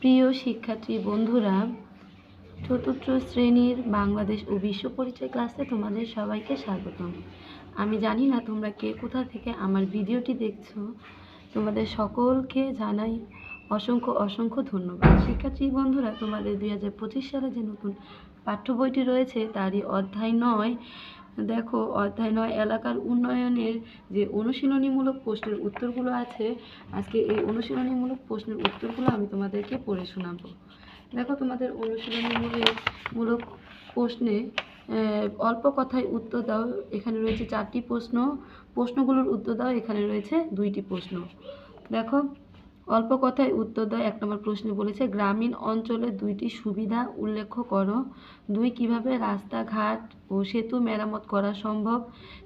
প্রিয় শিক্ষার্থী বন্ধুরা, চতুর্থ শ্রেণির বাংলাদেশ ও বিশ্ব পরিচয় ক্লাসে তোমাদের সবাইকে স্বাগতম। আমি জানি না তোমরা কে কোথা থেকে আমার ভিডিওটি দেখছ। তোমাদের সকলকে জানাই অসংখ্য অসংখ্য ধন্যবাদ। শিক্ষার্থী বন্ধুরা, তোমাদের দুই হাজার পঁচিশ সালে যে নতুন পাঠ্য বইটি রয়েছে, তারই অধ্যায় নয় দেখো, অধ্যায় নয়, এলাকার উন্নয়নের যে অনুশীলনীমূলক প্রশ্নের উত্তরগুলো আছে, আজকে এই অনুশীলনীমূলক প্রশ্নের উত্তরগুলো আমি তোমাদেরকে পড়ে শোনাবো। দেখো, তোমাদের অনুশীলনীমূলক মূলক প্রশ্নে অল্প কথায় উত্তর দাও, এখানে রয়েছে চারটি প্রশ্ন। প্রশ্নগুলোর উত্তর দাও, এখানে রয়েছে দুইটি প্রশ্ন। দেখো অল্প কথায় উত্তর দেয়, এক নম্বর প্রশ্নে বলেছে, গ্রামীণ অঞ্চলে দুইটি সুবিধা উল্লেখ করো। দুই, কীভাবে রাস্তাঘাট ও সেতু মেরামত করা সম্ভব?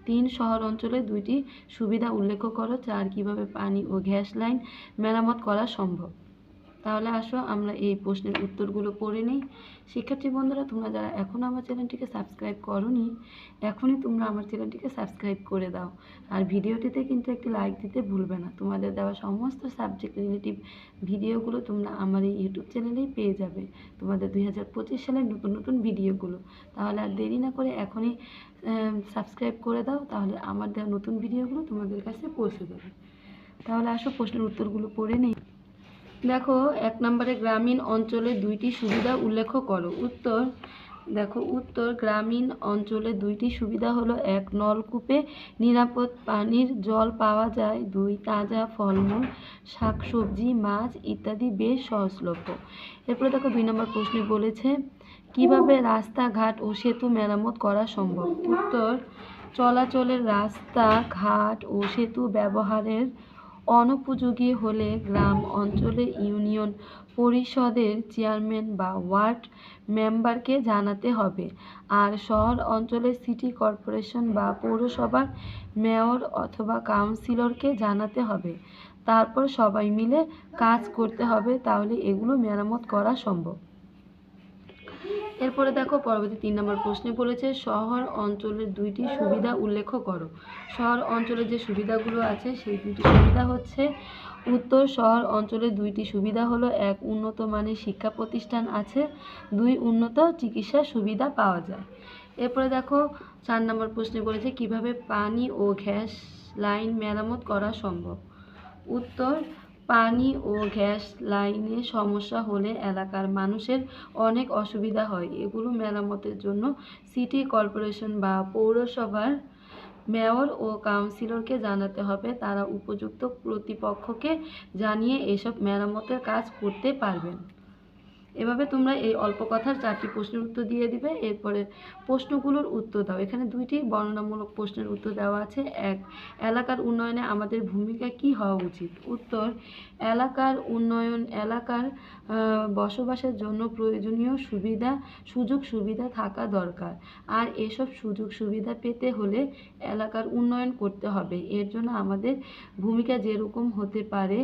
তিন, শহর অঞ্চলে দুইটি সুবিধা উল্লেখ করো। চার, কীভাবে পানি ও গ্যাস লাইন মেরামত করা সম্ভব? তাহলে আসো, আমরা এই প্রশ্নের উত্তরগুলো পড়ে নিই। শিক্ষার্থী বন্ধুরা, তোমরা যারা এখনও আমার চ্যানেলটিকে সাবস্ক্রাইব করোনি, এখনই তোমরা আমার চ্যানেলটিকে সাবস্ক্রাইব করে দাও। আর ভিডিওটিতে কিন্তু একটি লাইক দিতে ভুলবে না। তোমাদের দেওয়া সমস্ত সাবজেক্ট রিলেটিভ ভিডিওগুলো তোমরা আমার এই ইউটিউব চ্যানেলেই পেয়ে যাবে। তোমাদের দুই হাজার পঁচিশ সালের নতুন নতুন ভিডিওগুলো। তাহলে আর দেরি না করে এখনই সাবস্ক্রাইব করে দাও, তাহলে আমার দেওয়া নতুন ভিডিওগুলো তোমাদের কাছে পৌঁছে যাবে তাহলে আসো, প্রশ্নের উত্তরগুলো পড়ে নিই। দেখো, এক নম্বরে গ্রামীণ অঞ্চলে দুইটি সুবিধা উল্লেখ করো। উত্তর, দেখো, উত্তর গ্রামীণ অঞ্চলে দুইটি সুবিধা হলো, এক, নলকূপে নিরাপদ পানির জল পাওয়া যায়, দুই, তাজা ফলমূল, শাকসবজি, মাছ ইত্যাদি বেশ সহজলভ্য। এরপরে দেখো, দুই নম্বর প্রশ্নে বলেছে, কীভাবে রাস্তাঘাট ও সেতু মেরামত করা সম্ভব? উত্তর, চলাচলের রাস্তা, ঘাট ও সেতু ব্যবহারের অনুপযোগী হলে গ্রাম অঞ্চলে ইউনিয়ন পরিষদের চেয়ারম্যান বা ওয়ার্ড মেম্বারকে জানাতে হবে। আর শহর অঞ্চলে সিটি কর্পোরেশন বা পৌরসভার মেয়র অথবা কাউন্সিলরকে জানাতে হবে। তারপর সবাই মিলে কাজ করতে হবে, তাহলে এগুলো মেরামত করা সম্ভব। এরপরে দেখো পরবর্তী তিন নম্বর প্রশ্নে বলেছে, শহর অঞ্চলের দুইটি সুবিধা উল্লেখ করো। শহর অঞ্চলের যে সুবিধাগুলো আছে, সেই দুইটি সুবিধা হচ্ছে, উত্তর শহর অঞ্চলে দুইটি সুবিধা হলো, এক উন্নত মানের শিক্ষা প্রতিষ্ঠান আছে, দুই উন্নত চিকিৎসা সুবিধা পাওয়া যায়। এরপরে দেখো চার নম্বর প্রশ্নে বলেছে, কীভাবে পানি ও গ্যাস লাইন মেরামত করা সম্ভব? উত্তর পানি ও গ্যাস লাইনে সমস্যা হলে এলাকার মানুষের অনেক অসুবিধা হয়। এগুলো মেরামতের জন্য সিটি কর্পোরেশন বা পৌরসভার মেয়র ও কাউন্সিলরকে জানাতে হবে। তারা উপযুক্ত কর্তৃপক্ষকে জানিয়ে এসব মেরামতের কাজ করতে পারবেন। এভাবে তোমরা এই অল্প কথার চারটি প্রশ্নের উত্তর দিয়ে দিবে, এরপরে প্রশ্নগুলোর উত্তর দাও। এখানে দুইটি বর্ণনামূলক প্রশ্নের উত্তর দেওয়া আছে। এক, এলাকার উন্নয়নে আমাদের ভূমিকা কি হওয়া উচিত? উত্তর, এলাকার উন্নয়ন, এলাকার বসবাসের জন্য প্রয়োজনীয় সুবিধা, সুযোগ সুবিধা থাকা দরকার। আর এসব সুযোগ সুবিধা পেতে হলে এলাকার উন্নয়ন করতে হবে। এর জন্য আমাদের ভূমিকা যেরকম হতে পারে,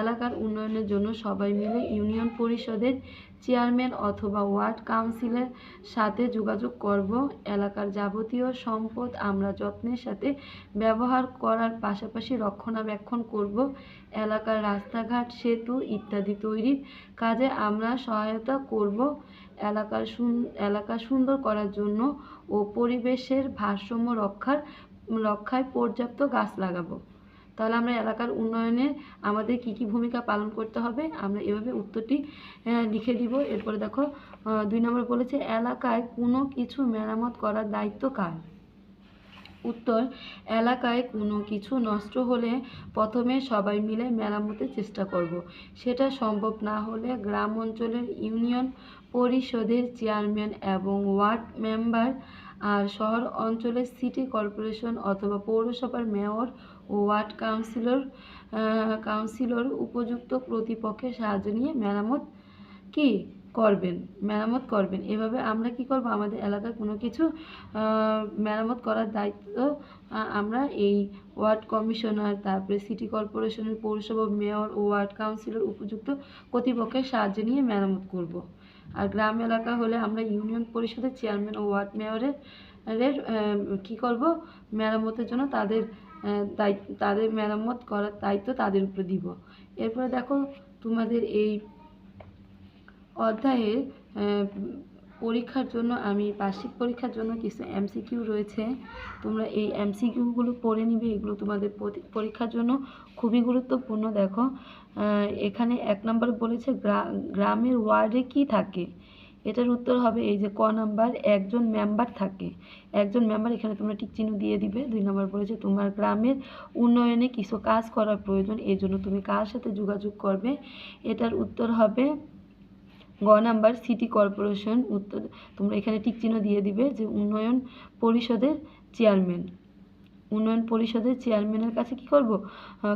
এলাকার উন্নয়নের জন্য সবাই মিলে ইউনিয়ন পরিষদের চেয়ারম্যান অথবা ওয়ার্ড কাউন্সিলের সাথে যোগাযোগ করব। এলাকার যাবতীয় সম্পদ আমরা যত্নের সাথে ব্যবহার করার পাশাপাশি রক্ষণাবেক্ষণ করব। এলাকার রাস্তাঘাট, সেতু ইত্যাদি তৈরির কাজে আমরা সহায়তা করব। এলাকার এলাকা সুন্দর করার জন্য ও পরিবেশের ভারসাম্য রক্ষার, রক্ষায় পর্যাপ্ত গাছ লাগাবো। তাহলে আমরা এলাকার উন্নয়নে আমাদের কি কি ভূমিকা পালন করতে হবে, আমরা এভাবে উত্তরটি লিখে দিব। এরপরে দেখো দুই নম্বর বলেছে, এলাকায় কোনো কিছু মেরামত করার দায়িত্ব কার? উত্তর, এলাকায় কোনো কিছু নষ্ট হলে প্রথমে সবাই মিলে মেরামতের চেষ্টা করব। সেটা সম্ভব না হলে গ্রাম অঞ্চলের ইউনিয়ন পরিষদের চেয়ারম্যান এবং ওয়ার্ড মেম্বার আর শহর অঞ্চলের সিটি কর্পোরেশন অথবা পৌরসভার মেয়র ওয়ার্ড কাউন্সিলর কাউন্সিলর উপযুক্ত প্রতিপক্ষের সাহায্য নিয়ে মেরামত কি করবেন? মেরামত করবেন। এভাবে আমরা কি করব? আমাদের এলাকার কোনো কিছু মেরামত করার দায়িত্ব আমরা এই ওয়ার্ড কমিশনার, তারপরে সিটি কর্পোরেশনের পৌরসভা মেয়র ও ওয়ার্ড কাউন্সিলর উপযুক্ত কর্তৃপক্ষের সাহায্য নিয়ে মেরামত করব। আর গ্রাম এলাকা হলে আমরা ইউনিয়ন পরিষদের চেয়ারম্যান ও ওয়ার্ড মেয়রের কি করব? মেরামতের জন্য তাদের দায়িত্ব তাদের মেরামত করার দায়িত্ব তাদের উপরে দিব। এরপরে দেখো, তোমাদের এই অধ্যায়ের পরীক্ষার জন্য আমি, বার্ষিক পরীক্ষার জন্য কিছু এমসিকিউ রয়েছে। তোমরা এই এমসিকিউগুলো পড়ে নিবে, এগুলো তোমাদের পরীক্ষার জন্য খুবই গুরুত্বপূর্ণ। দেখো এখানে এক নম্বর বলেছে গ্রা- গ্রামের ওয়ার্ডে কি থাকে? এটার উত্তর হবে এই যে ক নাম্বার, একজন মেম্বার থাকে। একজন মেম্বার এখানে তোমরা টিক চিহ্ন দিয়ে দিবে। দুই নাম্বার বলেছে, তোমার গ্রামের উন্নয়নে কিছু কাজ করার প্রয়োজন, এই জন্য তুমি কার সাথে যোগাযোগ করবে? এটার উত্তর হবে গ নাম্বার, সিটি কর্পোরেশন। উত্তর, তোমরা এখানে টিক চিহ্ন দিয়ে দিবে যে উন্নয়ন পরিষদের চেয়ারম্যান উন্নয়ন পরিষদের চেয়ারম্যানের কাছে কি করব?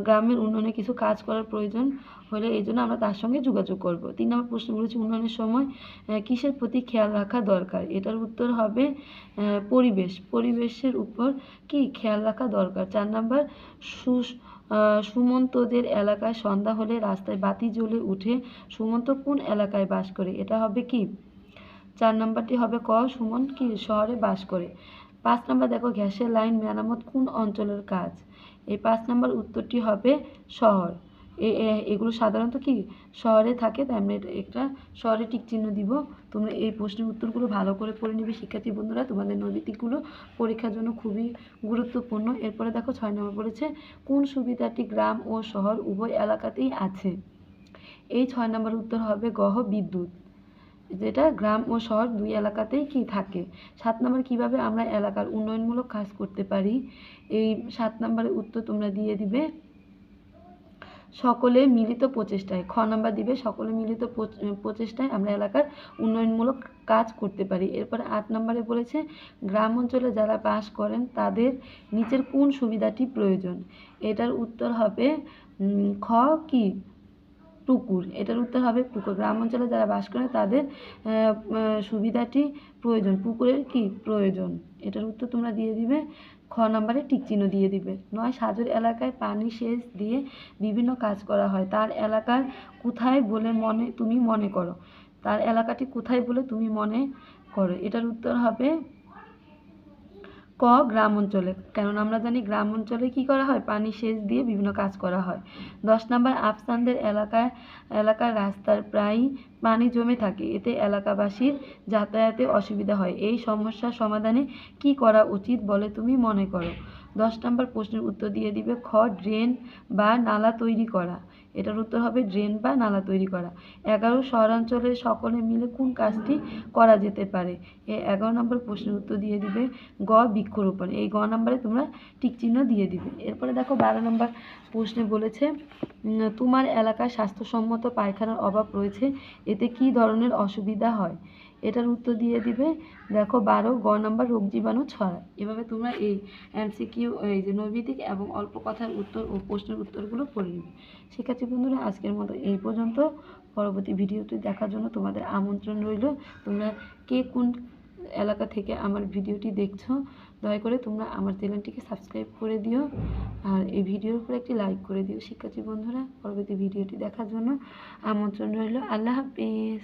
গ্রামের উন্নয়নে কিছু কাজ করার প্রয়োজন হলে এই জন্য আমরা তার সঙ্গে যোগাযোগ করব। তিন নম্বর প্রশ্ন বলেছে, উন্নয়নের সময় কিসের প্রতি খেয়াল রাখা দরকার? এটার উত্তর হবে পরিবেশ। পরিবেশের উপর কি খেয়াল রাখা দরকার? চার নাম্বার সু সুমন্তদের এলাকায় সন্ধ্যা হলে রাস্তায় বাতি জ্বলে উঠে সুমন্ত কোন এলাকায় বাস করে? এটা হবে কি? চার নাম্বারটি হবে ক সুমন কি শহরে বাস করে? পাঁচ নাম্বার দেখো, গ্যাসের লাইন মেরামত কোন অঞ্চলের কাজ? এই পাঁচ নাম্বার উত্তরটি হবে শহর। এগুলো সাধারণত কি? শহরে থাকে, তাই আমরা একটা শহরে টিক চিহ্ন দিব। তোমরা এই প্রশ্নের উত্তরগুলো ভালো করে পড়ে নিবে, শিক্ষার্থী বন্ধুরা। তোমাদের নৈতিকগুলো পরীক্ষার জন্য খুবই গুরুত্বপূর্ণ। এরপরে দেখো, ছয় নম্বর বলেছে, কোন সুবিধাটি গ্রাম ও শহর উভয় এলাকাতেই আছে? এই ছয় নম্বর উত্তর হবে, গহ বিদ্যুৎ। যেটা গ্রাম ও শহর দুই এলাকাতেই কি থাকে? সাত নম্বর কীভাবে আমরা এলাকার উন্নয়নমূলক কাজ করতে পারি? এই সাত নম্বরের উত্তর তোমরা দিয়ে দিবে। সকলে মিলিত প্রচেষ্টায়। খ নাম্বার দিবে, সকলে মিলিত প্রচ- প্রচেষ্টায় আমরা এলাকার উন্নয়নমূলক কাজ করতে পারি। এরপরে আট নম্বরে বলেছে, গ্রাম অঞ্চলে যারা বাস করেন, তাদের নিচের কোন সুবিধাটি প্রয়োজন? এটার উত্তর হবে খ কি? পুকুর এটার উত্তর হবে পুকুর গ্রাম অঞ্চলে যারা বাস করে, তাদের সুবিধাটি প্রয়োজন। পুকুরের কি প্রয়োজন? এটার উত্তর তোমরা দিয়ে দিবে। খ নম্বরে টিক চিহ্ন দিয়ে দিবে। নয়, সাজুর এলাকায় পানি সেচ দিয়ে বিভিন্ন কাজ করা হয়। তার এলাকার কোথায় বলে মনে, তুমি মনে করো। তার এলাকাটি কোথায় বলে তুমি মনে করো? এটার উত্তর হবে ক গ্রাম অঞ্চলে। কেননা আমরা জানি গ্রাম অঞ্চলে কি করা হয়? পানি সেচ দিয়ে বিভিন্ন কাজ করা হয়। দশ নম্বর, আফসানদের এলাকায়, এলাকার রাস্তার প্রায়ই পানি জমে থাকে। এতে এলাকাবাসীর যাতায়াতে অসুবিধা হয়। এই সমস্যার সমাধানে কি করা উচিত বলে তুমি মনে করো? দশ নম্বর প্রশ্নের উত্তর দিয়ে দিবে, খ, ড্রেন বা নালা তৈরি করা। এটার উত্তর হবে ড্রেন বা নালা তৈরি করা। এগারো শহরাঞ্চলের সকলে মিলে কোন কাজটি করা যেতে পারে? এ এগারো নম্বর প্রশ্নের উত্তর দিয়ে দিবে গ বৃক্ষরোপণ। এই গ নম্বরে তোমরা টিক চিহ্ন দিয়ে দিবে। এরপরে দেখো বারো নম্বর প্রশ্নে বলেছে তোমার এলাকায় স্বাস্থ্যসম্মত পায়খানার অভাব রয়েছে, এতে কি ধরনের অসুবিধা হয়? এটার উত্তর দিয়ে দিবে, দেখো বারো, গ নম্বর রোগ জীবাণু ছড়ায়। এভাবে তোমরা এই এমসিকিউ এই যে নৈবিতিক এবং অল্প কথার উত্তর ও প্রশ্নের উত্তরগুলো পড়ে নেবে। শিক্ষার্থী বন্ধুরা, আজকের মতো এই পর্যন্ত। পরবর্তী ভিডিওটি দেখার জন্য তোমাদের আমন্ত্রণ রইল। তোমরা কে কোন এলাকা থেকে আমার ভিডিওটি দেখছ, দয়া করে তোমরা আমার চ্যানেলটিকে সাবস্ক্রাইব করে দিও আর এই ভিডিওর উপরে একটি লাইক করে দিও। শিক্ষার্থী বন্ধুরা, পরবর্তী ভিডিওটি দেখার জন্য আমন্ত্রণ রইল। আল্লাহ হাফিজ।